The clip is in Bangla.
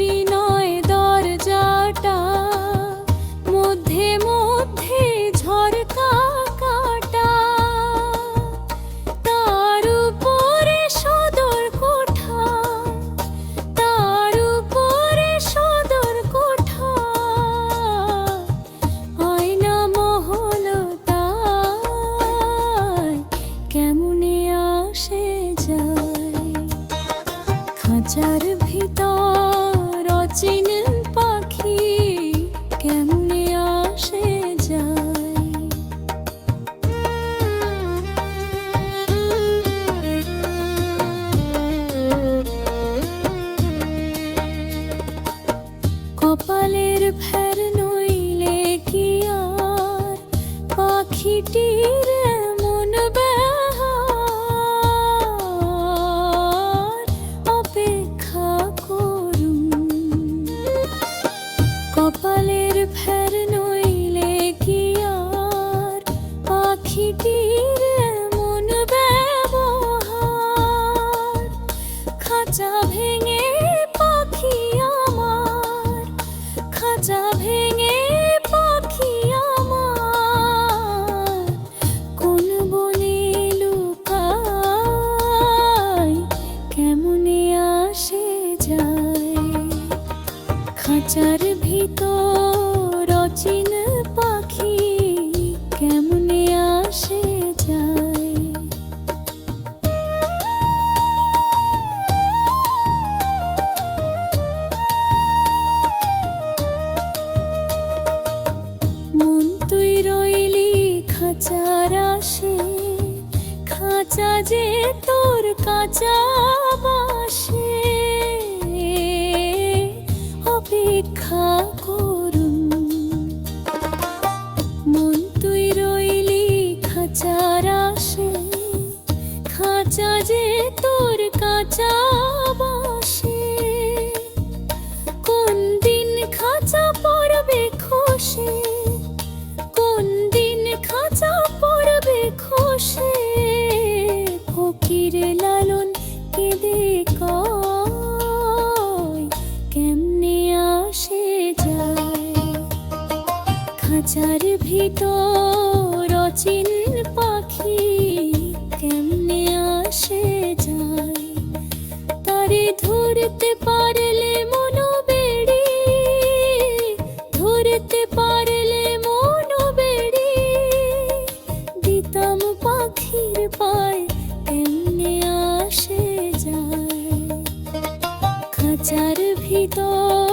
নয় দরজাটা, মধ্যে মধ্যে ঝরকা কাটা। তার উপরে সদর কোঠা, তার উপরে সদর কোঠা। আসে যায়? পাখিটির এমন অপেক্ষা করুন। কপালের নইলে কি আর? এমন ব্যবহার খাঁচা ভেঙে বাসে অপেক্ষা করুন। মন তুই রইলি খাঁচা খাঁচার ভিতর অচিন পাখি কেমনে আসে যায়? তারে ধরতে পারলে মনো বেড়ে, ধরতে পারলে মনো বেড়ে। দিতাম পাখির পায় কেমনে আসে যায়? খাঁচার ভিতর